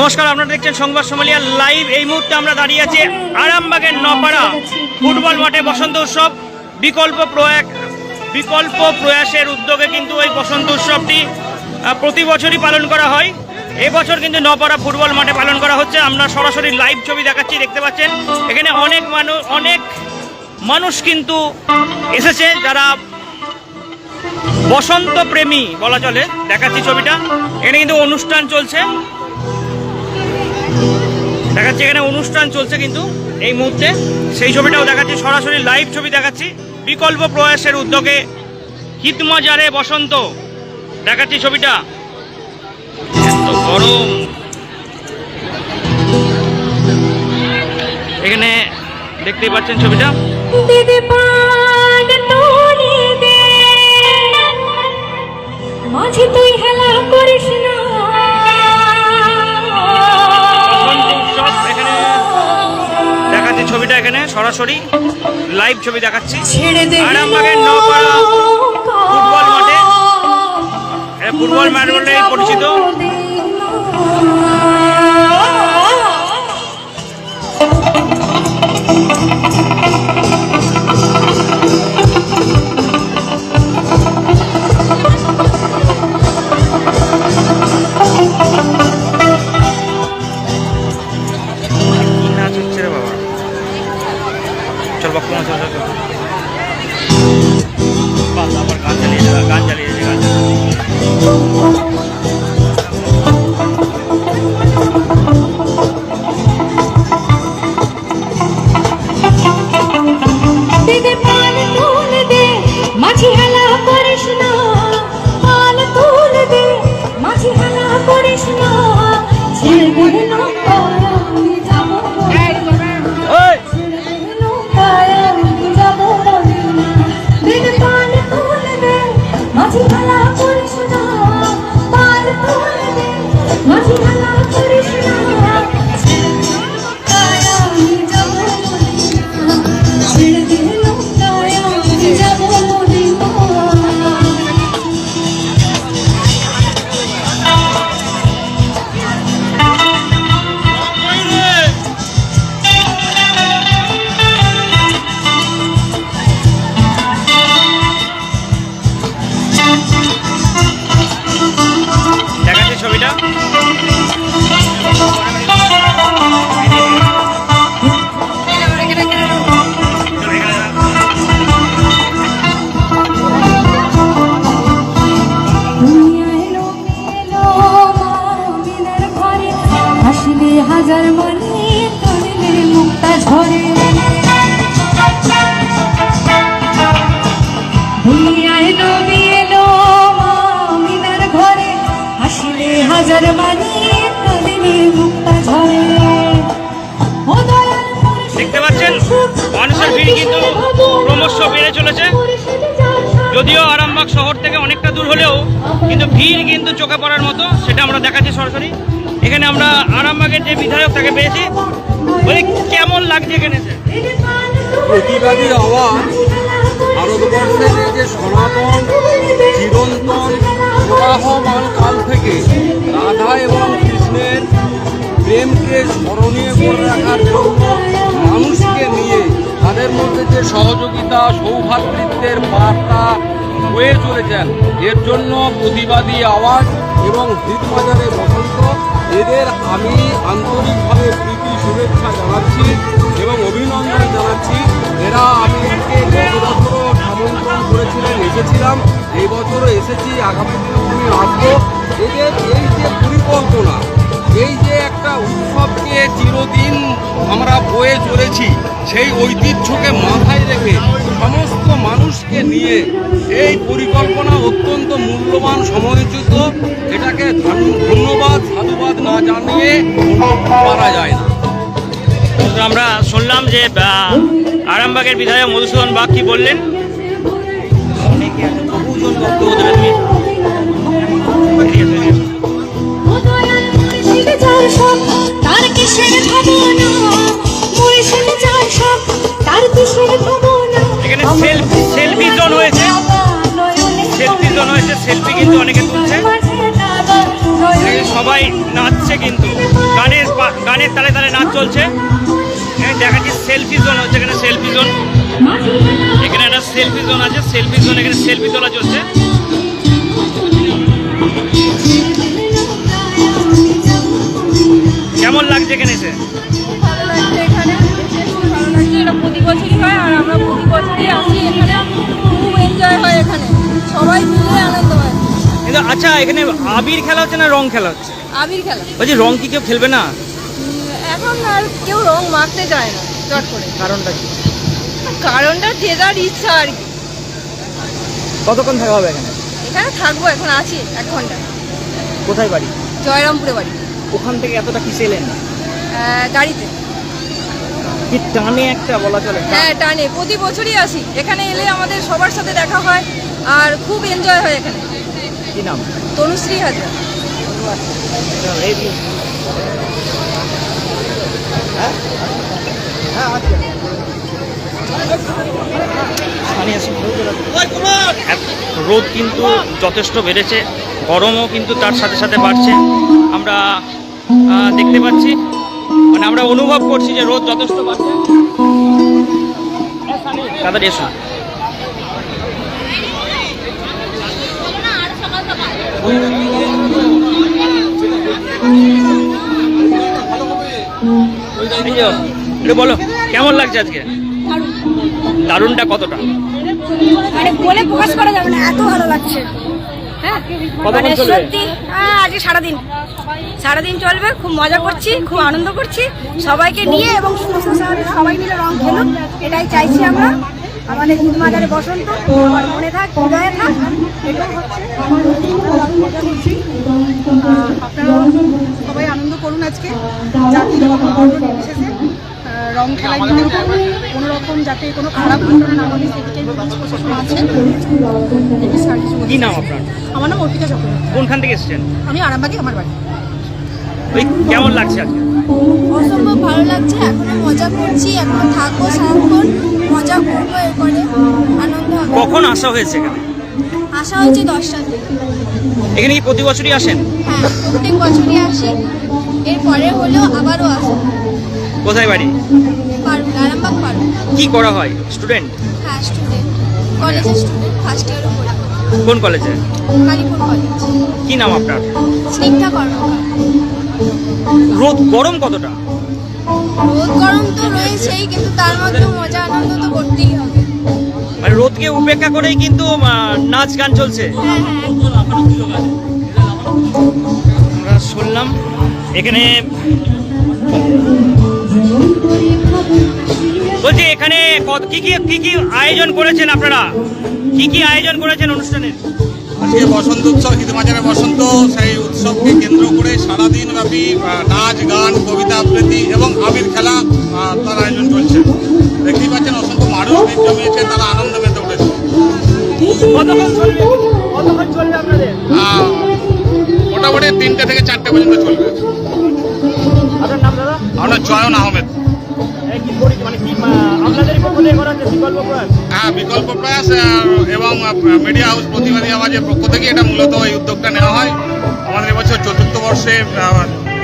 নমস্কার, আপনারা দেখছেন সংবাদ সমালিয়া লাইভ এই মুহূর্তে আমরা দাঁড়িয়ে আছি আরামবাগের নপাড়া ফুটবল মাঠে বসন্ত উৎসব। বিকল্প প্রয়াস বিকল্প প্রয়াসের উদ্যোগে কিন্তু এই বসন্ত উৎসবটি প্রতি বছরই পালন করা হয়। এবছর কিন্তু নপাড়া ফুটবল মাঠে পালন করা হচ্ছে। আমরা সরাসরি লাইভ ছবি দেখাচ্ছি, দেখতে পাচ্ছেন। এখানে অনেক মানুষ অনেক মানুষ কিন্তু এসেছে যারা বসন্ত প্রেমী বলা চলে। দেখাচ্ছি ছবিটা। এখানে কিন্তু অনুষ্ঠান চলছে। দেখাচ্ছি এখানে অনুষ্ঠান চলছে কিন্তু এই মুহূর্তে। সেই ছবিটাও দেখাচ্ছি, সরাসরি লাইভ ছবি দেখাচ্ছি। বিকল্প প্রয়াসের উদ্যোগে হিতমজারে বসন্ত। দেখাচ্ছি ছবিটা। গরম। এখানে দেখতেই পাচ্ছেন ছবিটা। মাঝে তুই সরাসরি লাইভ ছবি দেখাচ্ছি। আরামবাগের নপাড়া ফুটবল মাঠে। ফুটবল মাঠ বলে পরিচিত। চল বাক্য চল চল চল। বাস প্রেমকে স্মরণীয় করে রাখার জন্য মানুষকে নিয়ে তাদের মধ্যে যে সহযোগিতা সৌভাতৃত্বের বার্তা হয়ে চলেছেন, এর জন্য প্রতিবাদী আওয়াজ এবং হিতবাজারে বসন্ত, এদের আমি আন্তরিকভাবে প্রীতি, শুভেচ্ছা জানাচ্ছি এবং অভিনন্দন জানাচ্ছি। এরা আমাকে গত আমন্ত্রণ করেছিলেন, এসেছিলাম। এই বছরও এসেছি, আগামী দিনেও আমি আসব। এদের এই যে পরিকল্পনা, এই যে একটা উৎসবকে চিরদিন আমরা বয়ে চলেছি সেই ঐতিহ্যকে মাথায় রেখে সমস্ত মানুষকে নিয়ে এই পরিকল্পনা অত্যন্ত মূল্যবান সময়োচিত এটাকে ধন্যবাদ সাধুবাদ না জানিয়ে পারা যায় না। আমরা শুনলাম যে আরামবাগের বিধায়ক মধুসূদন বাগ কি বললেন? বহুজন বক্তব্য দেবে মুর্শিদ যার সব তার কিসের ভাবনা? মুর্শিদ যার সব তার কিসের ভাবনা? এখানে সেলফি সেলফি জোন হয়েছে। সেলফি জোন হয়েছে সেলফি কিন্তু অনেকে তুলছে। সবাই নাচছে কিন্তু। গানের গানের তালে তালে নাচ চলছে। এখানে দেখাচ্ছি সেলফি জোন হচ্ছে এখানে সেলফি জোন। এখানে একটা সেলফি জোন আছে সেলফি জোন এখানে সেলফি তোলা চলছে। কেমন লাগছে এখানে এসে? খুব ভালো লাগছে এখানে। এসে খুব ভালো লাগছে এটা প্রতি বছরই হয় আর আমরা প্রতি বছরই আসি এখানে। খুব এনজয় হয় এখানে। সবাই মিলে আনন্দ হয়। কিন্তু আচ্ছা এখানে আবির খেলা হচ্ছে না রং খেলা হচ্ছে? আবির খেলা। বলছি রং কি কেউ খেলবে না? এখন আর কেউ রং মাখতে চায় না চট করে। কারণটা কি? কারণটা যে যার ইচ্ছা আর কি। কতক্ষণ থাকা হবে এখানে? এখানে থাকব এখন আছি এক ঘণ্টা। কোথায় বাড়ি? জয়রামপুরে বাড়ি। ওখান থেকে এতটা কিসে এলেন গাড়িতে। কি টানে একটা বলা চলে? হ্যাঁ টানে। প্রতি বছরই আসি। এখানে এলে আমাদের সবার সাথে দেখা হয় আর খুব এনজয় হয় এখানে। কি নাম? তনুশ্রী হাজরা। রোদ কিন্তু যথেষ্ট বেড়েছে গরমও কিন্তু তার সাথে সাথে বাড়ছে। আমরা দেখতে পাচ্ছি। মানে আমরা অনুভব করছি যে রোদ যথেষ্ট বাড়ছে এসো। বলো কেমন লাগছে আজকে? দারুণটা কতটা? মানে বলে প্রকাশ করা যাবে না এত ভালো লাগছে। হ্যাঁ? মানে সত্যি আজকে সারাদিন। সারাদিন চলবে খুব মজা করছি খুব আনন্দ করছি। সবাইকে নিয়ে এবং সবাই মিলে রং খেলুক এটাই চাইছি আমরা। আমাদের মাজারে বসন্ত সবার মনে থাক হৃদয়ে থাক এটাই হচ্ছে মজা করছি আহ, সবাই আনন্দ করুন আজকে। জাতি নির্বিশেষে রং খেলায় কোনো রকম যাতে কোনো খারাপ ঘটনা না ঘটে সেদিকে প্রশাসন আছে আমার নাম অর্পিতা চক্রবর্তী। কোনখান থেকে এসেছেন? আমি আরামবাগে আমার বাড়ি। ওই কেমন লাগছে আজকে? অসম্ভব ভালো লাগছে এখনও মজা করছি এখনও থাকব সারাক্ষণ মজা করব এরপরে আনন্দ হবে। কখন আসা হয়েছে এখানে? আশা হচ্ছে দশটা থেকে এখানে কি প্রতি বছরই আসেন? হ্যাঁ প্রত্যেক বছরই আসি এরপরে হলেও আবারও আসি কোথায় বাড়ি? পারুল আরামবাগ পারুল। কি করা হয়? স্টুডেন্ট? হ্যাঁ স্টুডেন্ট। কলেজের স্টুডেন্ট ফার্স্ট ইয়ারও পড়ি কোন কলেজে? কালীপুর কলেজ। কি নাম আপনার? স্নিগ্ধা কর্মকার। রোদ গরম কতটা? রোদ গরম তো রয়েছেই কিন্তু তার মধ্যে মজা আনন্দ তো করতেই হবে। মানে রোদকে উপেক্ষা করেই কিন্তু নাচ গান চলছে। হ্যাঁ হ্যাঁ। আমরা শুনলাম এখানে বলছি এখানে কত- কি কি কি কি আয়োজন করেছেন আপনারা? কি কি আয়োজন করেছেন অনুষ্ঠানের আজকে বসন্ত উৎসব হিতমাজারের বসন্ত সেই উৎসবকে কেন্দ্র করে সারাদিন ব্যাপী নাচ গান কবিতা আবৃত্তি এবং আবির খেলা তার আয়োজন চলছে। দেখতেই পাচ্ছেন অসংখ্য মানুষ ভিড় জমিয়েছে তারা আনন্দ মেতে উঠেছে। মোটামুটি তিনটে থেকে চারটে পর্যন্ত চলবে। আপনার নাম দাদা? আমরা জয়ন আহমেদ। আপনাদের পক্ষ করা হচ্ছে বিকল্প প্রয়াস? হ্যাঁ বিকল্প প্রয়াস এবং মিডিয়া হাউস প্রতিবাদী আওয়াজের পক্ষ থেকে এটা মূলত এই উদ্যোগটা নেওয়া হয়। আমাদের এবছর চতুর্থ বর্ষে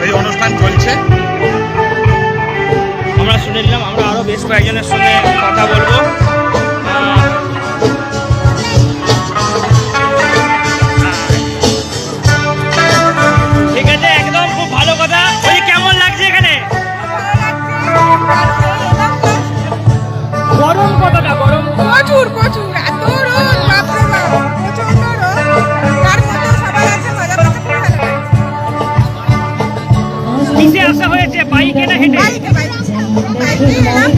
এই অনুষ্ঠান চলছে। আমরা শুনে নিলাম আমরা আরও বেশ কয়েকজনের সঙ্গে কথা বলব। গরম কতটা গরম? প্রচুর প্রচুর। এত রোদ বাপরে বাপ প্রচণ্ড রোদ তার মধ্যে সবাই আছে মজা করতে খুব ভালো লাগছে কিসে আসা হয়েছে বাইকে না হেঁটে? বাইকে বাইকে। বাইকে এলাম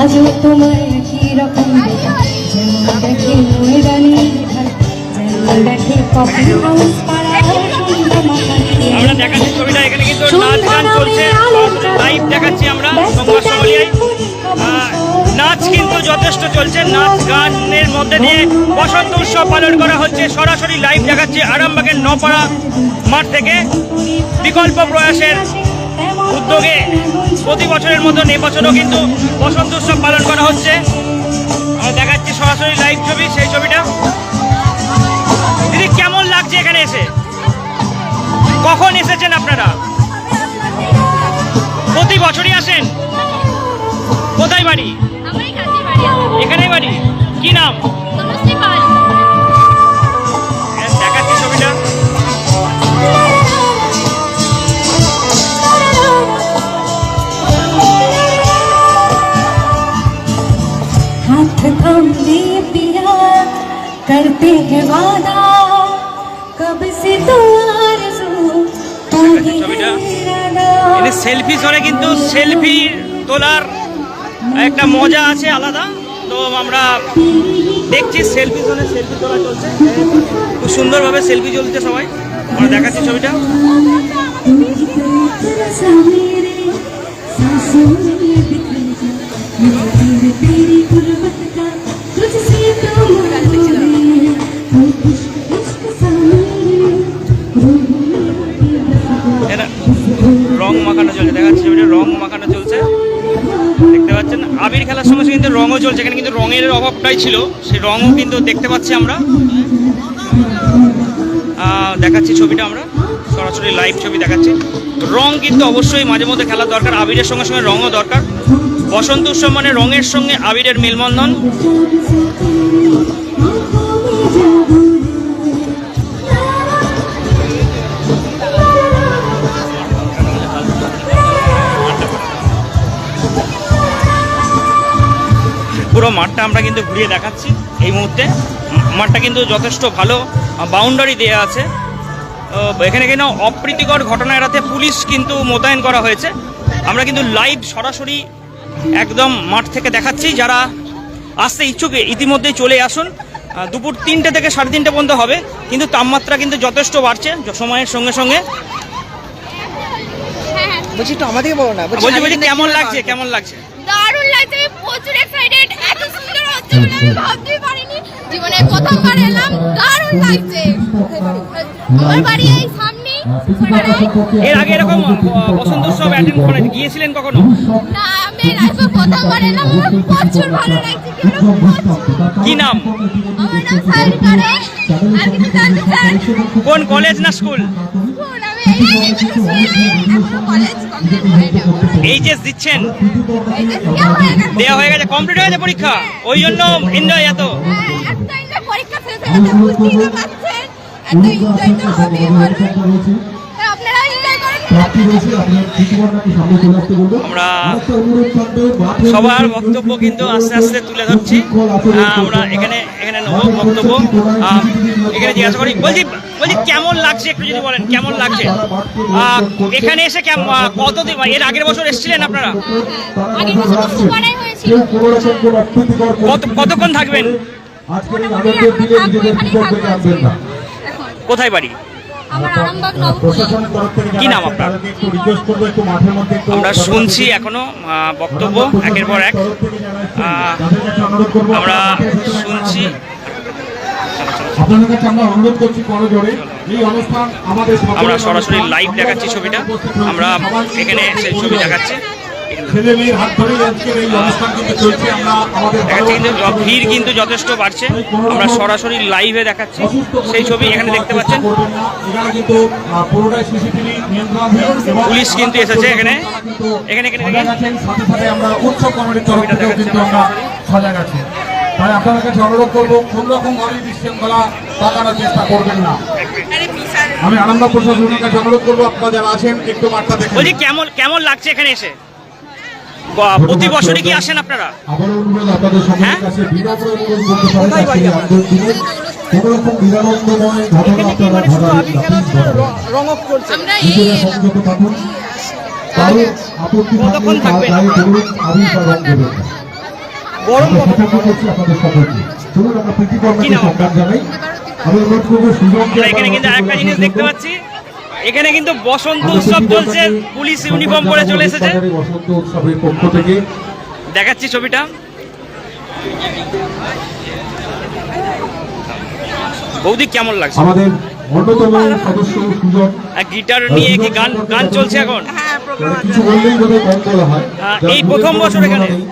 আজও তোমায় কি রকম দেখে ময়দানি দেখে কফি হাউস দেখাচ্ছি ছবিটা। এখানে কিন্তু নাচ গান চলছে। লাইভ দেখাচ্ছি আমরা সংবাদ নাচ কিন্তু যথেষ্ট চলছে। নাচ গানের মধ্যে দিয়ে বসন্ত উৎসব পালন করা হচ্ছে। সরাসরি লাইভ দেখাচ্ছে আরামবাগের নপাড়া মাঠ থেকে। বিকল্প প্রয়াসের উদ্যোগে প্রতি বছরের মতন নির্বাচনও কিন্তু বসন্ত উৎসব পালন করা হচ্ছে। দেখাচ্ছি সরাসরি লাইভ ছবি সেই ছবিটা। দিদি কেমন লাগছে এখানে এসে? কখন এসে আপনারা? প্রতি বছরই আসেন? কোথায় বাড়ি? এখানেই বাড়ি? কি নাম? দেখাচ্ছি ছবিটা। हाथ थम लिए करते हैं वादा कब से সেলফি জোনে কিন্তু সেলফি তোলার একটা মজা আছে আলাদা তো আমরা দেখছি সেলফি জোনে সেলফি তোলা চলছে খুব সুন্দরভাবে সেলফি চলছে সবাই আমরা দেখাচ্ছি ছবিটা मेरी तरसा मेरे सांसों में बिखर जा मुझे तेरे तेरी गुर्बत का तुझसे तो मालूम রঙও চলছে এখানে কিন্তু রঙের অভাবটাই ছিল। সেই রঙও কিন্তু দেখতে পাচ্ছি আমরা। দেখাচ্ছি ছবিটা আমরা। সরাসরি লাইভ ছবি দেখাচ্ছি। রং কিন্তু অবশ্যই মাঝে মধ্যে খেলা দরকার। আবিরের সঙ্গে সঙ্গে রঙও দরকার। বসন্ত উৎসব মানে রঙের সঙ্গে আবিরের মেলবন্ধন পুরো মাঠটা আমরা কিন্তু ঘুরিয়ে দেখাচ্ছি এই মুহূর্তে। মাঠটা কিন্তু যথেষ্ট ভালো বাউন্ডারি দেওয়া আছে। এখানে কিন্তু অপ্রীতিকর ঘটনা এড়াতে পুলিশ কিন্তু মোতায়েন করা হয়েছে। আমরা কিন্তু লাইভ সরাসরি একদম মাঠ থেকে দেখাচ্ছি। যারা আসতে ইচ্ছুক ইতিমধ্যেই চলে আসুন। দুপুর তিনটে থেকে সাড়ে তিনটে পর্যন্ত হবে কিন্তু তাপমাত্রা কিন্তু যথেষ্ট বাড়ছে সময়ের সঙ্গে সঙ্গে। বলছি একটু আমাদেরকে বলো না বলছি বলছি কেমন লাগছে কেমন লাগছে? প্রচুর এক্সাইটেড এত সুন্দর হচ্ছে বলে আমি ভাবতেই পারিনি। জীবনে প্রথমবার এলাম দারুণ লাগছে। আমার বাড়ি এই সামনেই এর আগে এরকম বসন্ত উৎসব অ্যাটেন্ড করে গিয়েছিলেন কখনো? না আমি লাইফে প্রথমবার এলাম আমার প্রচুর ভালো লাগছে কি নাম? আমার নাম সাইরি করে আর কিছু জানতে চান? কোন কলেজ না স্কুল শুন, এইচএস দিচ্ছেন দেওয়া হয়ে গেছে। কমপ্লিট হয়ে গেছে পরীক্ষা ওই জন্য এনজয় এত। আমরা সবার বক্তব্য কিন্তু আস্তে আস্তে তুলে ধরছি আমরা এখানে এখানে ও বক্তব্য এখানে জিজ্ঞাসা করি বলছি বলছি কেমন লাগছে একটু যদি বলেন কেমন লাগছে এখানে এসে কতদিন এর আগের বছর এসেছিলেন আপনারা। কত কতক্ষণ থাকবেন। কোথায় বাড়ি। কি নাম আপনার? আমরা শুনছি এখনও আহ, বক্তব্য একের পর এক। আহ, আমরা শুনছি আপনাদের কাছে আমরা অনুরোধ করছি করজোড়ে এই অনুষ্ঠান আমাদের আমরা সরাসরি লাইভ দেখাচ্ছি ছবিটা। আমরা এখানে সেই ছবি দেখাচ্ছি। ছেলে মেয়ের হাত ধরেই আজকের এই অনুষ্ঠান কিন্তু চলছে। আমরা আমাদের দেখাচ্ছি কিন্তু য- ভিড় কিন্তু যথেষ্ট বাড়ছে। আমরা সরাসরি লাইভে দেখাচ্ছি। সেই ছবি এখানে দেখতে পাচ্ছেন। পুলিশ কিন্তু এসেছে এখানে। এখানে সাথে সাথে আমরা উৎসব কমিটির তরফ থেকেও কিন্তু আমরা সজাগ আছি। তাই আপনাদের কাছে অনুরোধ করব কোন রকম ভাবে বিশৃঙ্খলা পাকানোর চেষ্টা করবেন না। আমি আনন্দ প্রশাসনের কাছে অনুরোধ করব আপনারা যারা আছেন একটু বার্তা দেখুন। বলছি কেমন কেমন লাগছে এখানে এসে? প্রতি বছরই কি আসেন আপনারা? হ্যাঁ? আমরা কতক্ষণ থাকবেন? গরম চলুন সম্মান জানাই। আমি অনুরোধ করব এখানে কিন্তু আরেকটা জিনিস দেখতে পাচ্ছি। এখানে কিন্তু বসন্ত উৎসব চলছে। পুলিশ ইউনিফর্ম পরে চলে এসেছে। বসন্ত উৎসবের পক্ষ থেকে দেখাচ্ছি ছবিটা। বৌদি কেমন লাগছে? আমাদের অন্যতম সদস্য সুজন। গিটার নিয়ে কি গান গান চলছে এখন? হ্যাঁ কিছু বললেই বোধহয় কম বলা হয়। এই প্রথম বছর এখানে? নেই।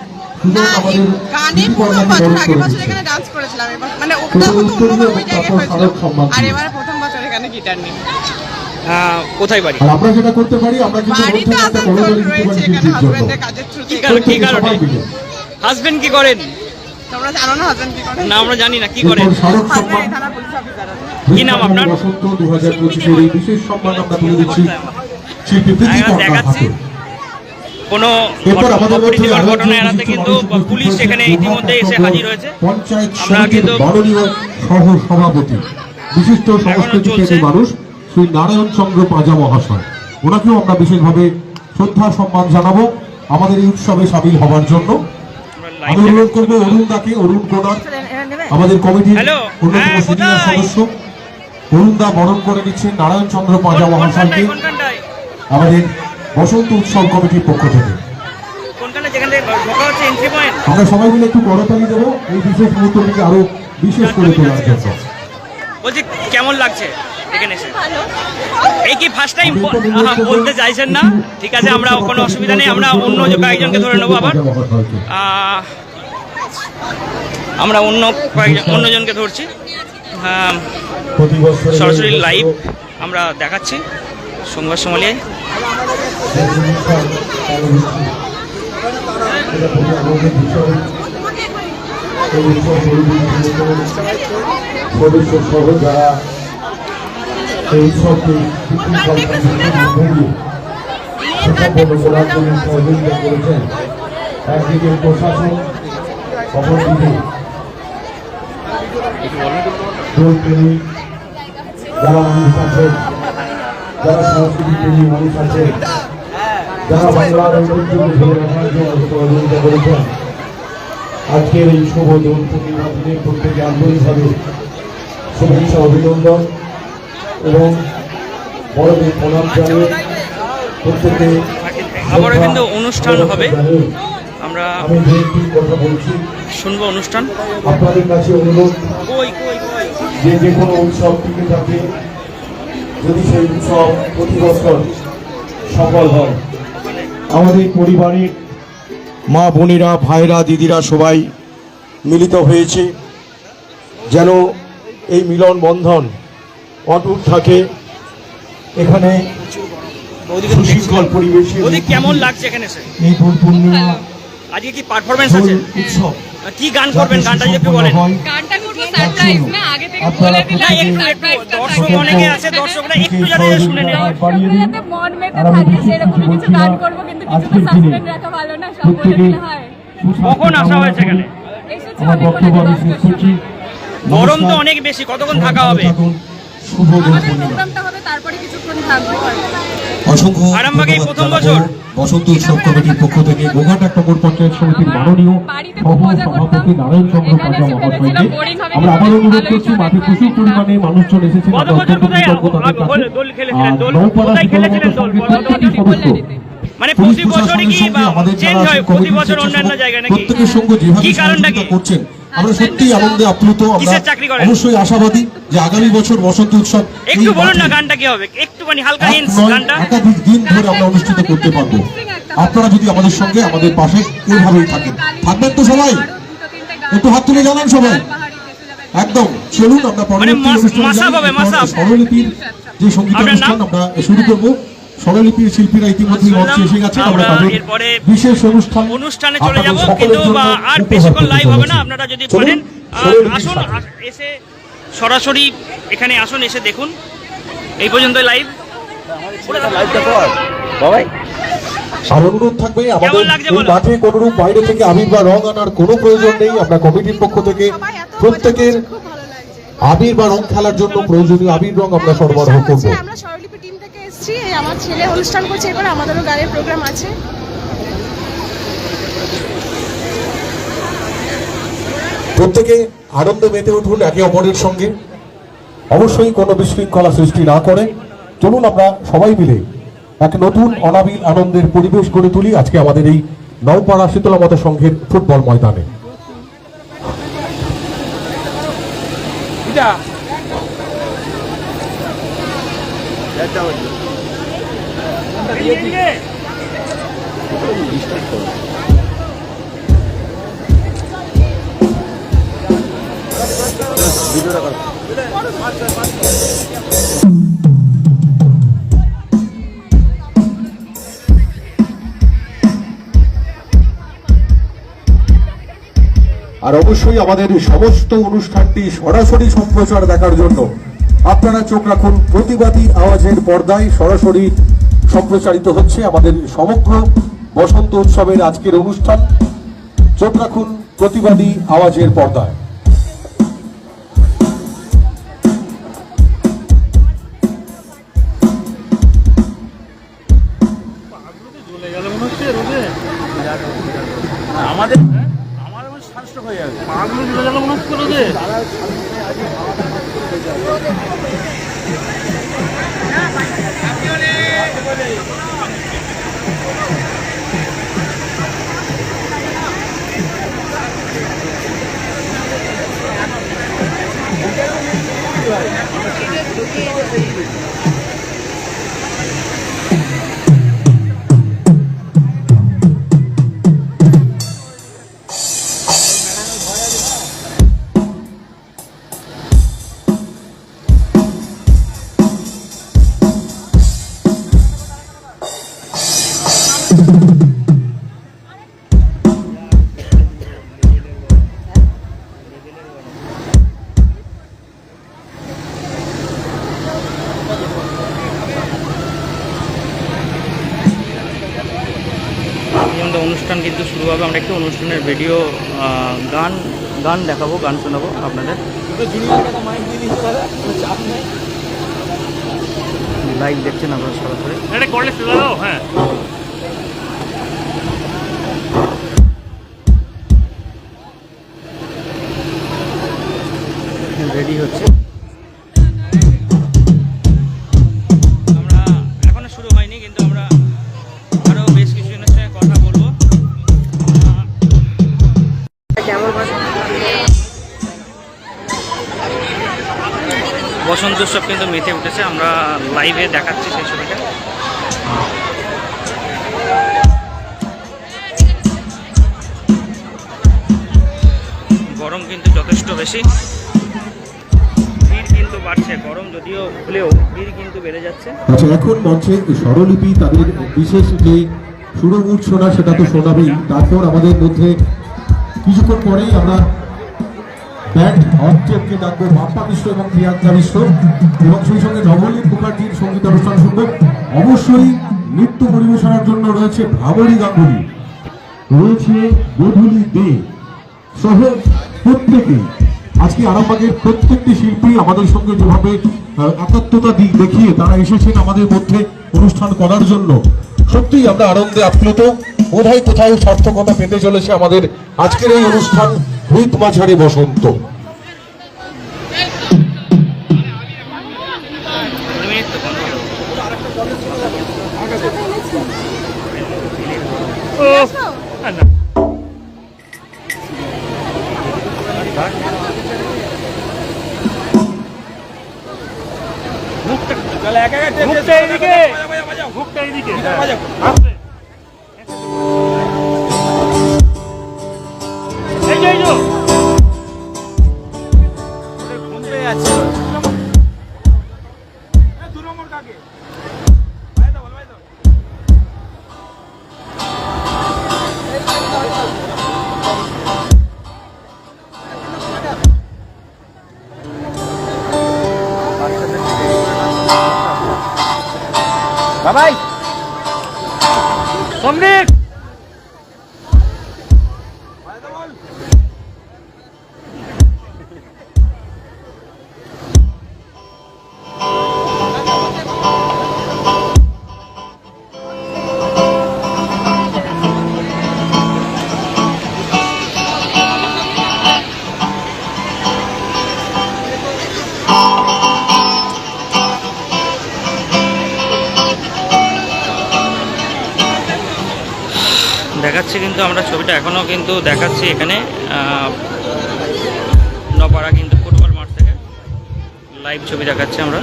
সুজন না এই আমাদের গানের প্রীতি প্রথম বছর আগের বছর এখানে ডান্স করেছিলাম মানে ওটা হতো আর এবার প্রথম বছর এখানে গিটার নিয়ে। কোথায় বাড়ি? আমরা যেটা করতে পারি আমরা কিন্তু কি কারণ কি কারণে? হাজবেন্ড কি করেন? তোমরা জানো না হাজবেন্ড কি করে না আমরা জানি না কি করেন? এরপর সম্মান থানা পুলিশ অফিসার কি নাম আপনার? বসন্ত দু হাজার পঁচিশের এই বিশেষ সম্মান আমরা তুলে দিচ্ছি। হ্যাঁ, দেখাচ্ছি। কোনো ঘটনা এড়াতে কিন্তু পুলিশ এখানে ইতিমধ্যে এসে হাজির হয়েছে পঞ্চায়েত সমিতির কিন্তু- মাননীয় সহ সভাপতি বিশিষ্ট সংস্কৃতি চলছে। মানুষ শ্রী নারায়ণ চন্দ্র পাঁজা মহাশয়। ওনাকেও আমরা বিশেষভাবে শ্রদ্ধা সম্মান জানাব। আমাদের এই উৎসবে সামিল হওয়ার জন্য। আমি অনুরোধ। করব অরুণ দাকে অরুণ কোনার আমাদের কমিটির অন্যতম হ্যাঁ, সিনিয়র সদস্য। অরুণ দা বরণ করে নিচ্ছেন নারায়ণ চন্দ্র পাঁজা মহাশয়কে। আমাদের বসন্ত উৎসব কমিটির পক্ষ থেকে। আমরা সবাই মিলে একটু করতালি দেবো। এই বিশেষ মুহূর্তটিকে আরও বিশেষ করে তোলার জন্য। বলছি কেমন লাগছে? এখানে এসে এই কি ফার্স্ট টাইম বলতে চাইছেন না। ঠিক আছে আমরা কোনো অসুবিধা নেই। আমরা অন্য কয়েকজনকে ধরে নেব আবার। আমরা অন্য কয়েকজন অন্যজনকে ধরছি। হ্যাঁ সরাসরি লাইভ আমরা দেখাচ্ছি সংবাদ সমালিয়ায়। সদস্য সহ যারা আজকের এই শুভ দোল প্রত্যেকে আন্তরিকভাবে শুভেচ্ছা অভিনন্দন। এবং বড়দের প্রণাম জানিয়ে প্রত্যেকে আবারও কিন্তু অনুষ্ঠান হবে। আমরা কথা বলছি। শুনব অনুষ্ঠান। আপনাদের কাছে অনুরোধ যে যে কোনো উৎসব টিকে থাকে যদি সেই উৎসব প্রতি বছর সফল হয়। আমাদের পরিবারের মা বোনেরা ভাইরা দিদিরা সবাই মিলিত হয়েছে যেন এই মিলন বন্ধন অটুট থাকে। এখানে সুশৃঙ্খল পরিবেশে কেমন লাগছে এখানে এসে? এই দোল পূর্ণিমা আজকে কি পারফরমেন্স আছে? উৎসব। কি গান করবেন? গানটা যদি বলেন। গানটা করব সারপ্রাইজ না? আগে থেকে বলে দিলে একটু- দর্শক অনেকে আছে দর্শকরা একটু যাতে শুনে নেয়। বাড়িয়ে দিন যাতে মন মেতে থাকে সেরকম কিছু কিছু গান না। কিন্তু কিছু তো আজকের দিনে সাসপেন্ড রাখা ভালো না সব বলে হয়। কখন আসা হয়েছে এখানে? আমার বক্তব্য আমি শেষ করছি। গরম তো অনেক বেশি কতক্ষণ থাকা হবে। শুভ প্রোগ্রামটা হবে তারপরে কিছুক্ষণ থাকব অসংখ্য আরামবাগে প্রথম বছর? বসন্ত উৎসব কমিটির পক্ষ থেকে গোঘাট এক পঞ্চায়েত সমিতির মাননীয় সহ খুব মজা করতাম। সভাপতি নারায়ণ চন্দ্র এখানে মহাশয়কে আমরা আবার অনুরোধ করছি মাঠে প্রচুর পরিমাণে মানুষজন এসেছেন আমরা অত্যন্ত কৃতজ্ঞ তাদের কাছে। নৌপাড়া কোথায় শীতলা খেলেছিলেন মাতা দোল? সংঘের বলো তো। প্রত্যেকটি সদস্য মানে প্রতি বছরই কি আমাদের চেঞ্জ হয় প্রতি বছর অন্যান্য জায়গায় নাকি প্রত্যেকের সঙ্গে যেভাবে করছেন আমরা সত্যি আনন্দে আপ্লুত আমরা? অবশ্যই আশাবাদী যে আগামী বছর বসন্ত উৎসব একটু বলুন না গানটা কি হবে? একটুখানি হালকা হিন্স গানটা। একাধিক দিন ধরে আমরা অনুষ্ঠিত করতে পারব। আপনারা যদি আমাদের সঙ্গে আমাদের পাশে এইভাবেই থাকেন। থাকবেন তো সবাই? একটু হাত তুলে জানান সবাই। একদম চলুন আমরা পরবর্তী মাস- অনুষ্ঠানে। স্বরলিপির যে সংগীত অনুষ্ঠান আমরা শুরু করব। স্বরলিপির শিল্পীরা ইতিমধ্যে মঞ্চে এসে গেছেন। আমরা তাদের এরপরে বিশেষ অনুষ্ঠান অনুষ্ঠানে চলে যাব কিন্তু আর বেশিক্ষণ লাইভ হবে না আপনারা যদি পারেন আসুন এসে সরাসরি এখানে আসুন এসে দেখুন। এই পর্যন্ত লাইভ আর অনুরোধ থাকবে আমাদের? মাঠে কোনোরূপ বাইরে থেকে আবির বা রং আনার কোনো প্রয়োজন নেই আমরা কমিটির পক্ষ থেকে প্রত্যেকের আবির বা রং খেলার জন্য প্রয়োজনীয় আবির রং আমরা সরবরাহ করব। এসছি এই আমার ছেলে অনুষ্ঠান করছে এরপর আমাদেরও গানের প্রোগ্রাম আছে। প্রত্যেকে আনন্দ মেতে উঠুন একে অপরের সঙ্গে। অবশ্যই কোনো বিশৃঙ্খলা সৃষ্টি না করে। চলুন আমরা সবাই মিলে এক নতুন অনাবিল আনন্দের পরিবেশ গড়ে তুলি আজকে আমাদের এই নওপাড়া শীতলমতা সংঘের ফুটবল ময়দানে। Yeah. আর অবশ্যই আমাদের সমস্ত অনুষ্ঠানটি সরাসরি সম্প্রচার দেখার জন্য আপনারা চোখ রাখুন প্রতিবাদী আওয়াজের পর্দায় সরাসরি সম্প্রচারিত হচ্ছে আমাদের সমগ্র বসন্ত উৎসবের আজকের অনুষ্ঠান। চোখ রাখুন প্রতিবাদী আওয়াজের পর্দায়। আমরা একটু অনুষ্ঠানের ভিডিও আহ, গান গান দেখাবো গান শোনাবো আপনাদের। মেতে উঠেছে, আমরা লাইভে দেখাচ্ছি সেই ছবিটা। গরম কিন্তু যথেষ্ট বেশি। কিন্তু বাড়ছে, গরম যদিও হলেও ভিড় কিন্তু বেড়ে যাচ্ছে। আচ্ছা বিশেষ যে সেটা তো শোনাবেই। তারপর আমাদের মধ্যে কিছুক্ষণ পরেই আমরা ব্যান্ড অবজেক্টকে ডাকবো বাপ্পা মিশ্র এবং প্রিয়াঙ্কা মিশ্র এবং সেই সঙ্গে নবলীন মুখার্জির সংগীত অনুষ্ঠান শুনব। অবশ্যই নৃত্য পরিবেশনার জন্য রয়েছে ভাবরী গাঙ্গুলি। রয়েছে বধুলি দে। সহ প্রত্যেকেই আজকে আরামবাগের প্রত্যেকটি শিল্পী আমাদের সঙ্গে যেভাবে একাত্মতা দিক দেখিয়ে তারা এসেছেন আমাদের মধ্যে অনুষ্ঠান করার জন্য। সত্যিই আমরা আনন্দে আপ্লুত। বোধহয় কোথাও সার্থকতা পেতে চলেছে আমাদের আজকের এই অনুষ্ঠান। হুইত মাঝারি বসন্ত। মুখটা মুখটা মুখটা এইদিকে বাবাই সমৃদ্ধ কিন্তু দেখাচ্ছি এখানে নপাড়া কিন্তু ফুটবল মাঠ থেকে লাইভ ছবি দেখাচ্ছি আমরা।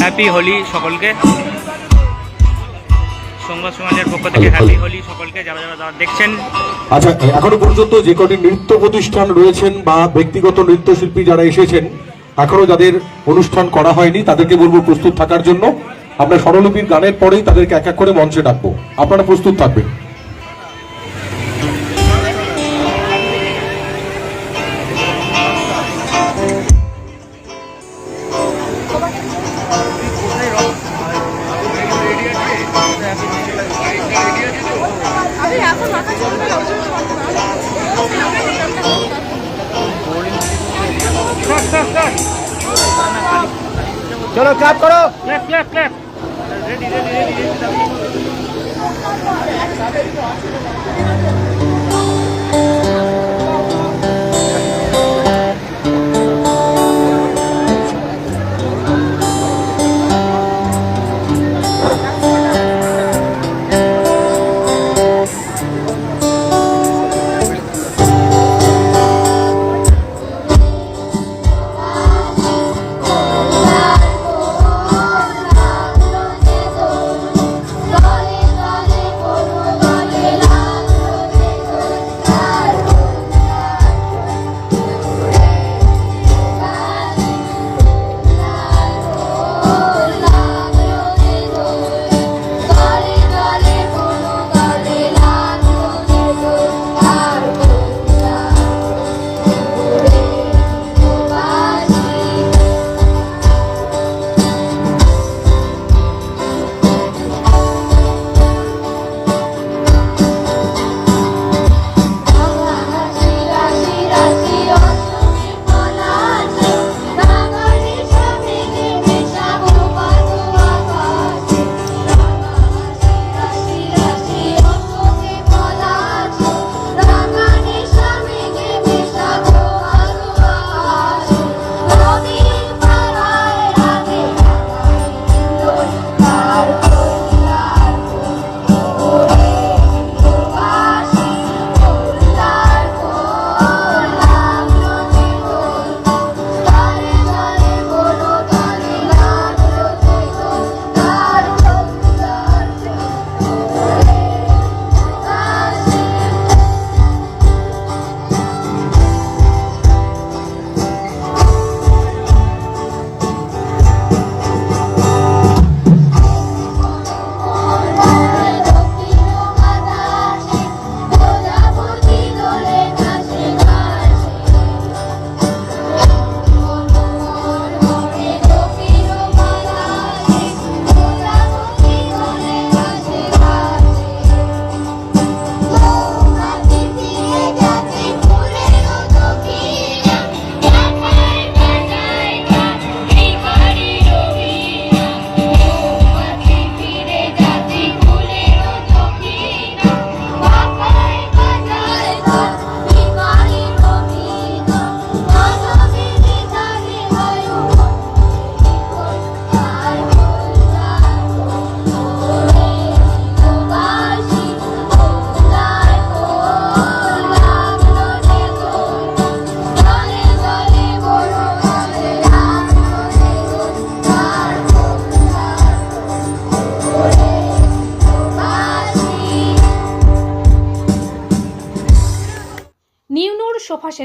হ্যাপি হোলি সকলকে। সংবাদ সমাজের পক্ষ থেকে হ্যাপি হোলি সকলকে যারা যারা যারা দেখছেন। আচ্ছা এখনও পর্যন্ত যে কটি নৃত্য প্রতিষ্ঠান রয়েছেন বা ব্যক্তিগত নৃত্যশিল্পী যারা এসেছেন এখনও যাদের অনুষ্ঠান করা হয়নি তাদেরকে বলব প্রস্তুত থাকার জন্য। আমরা স্বরলিপির গানের পরেই তাদেরকে এক এক করে মঞ্চে ডাকবো। আপনারা প্রস্তুত থাকবেন। চলো ক্লাপ করো। Clap clap clap ready ready ready নিউনুর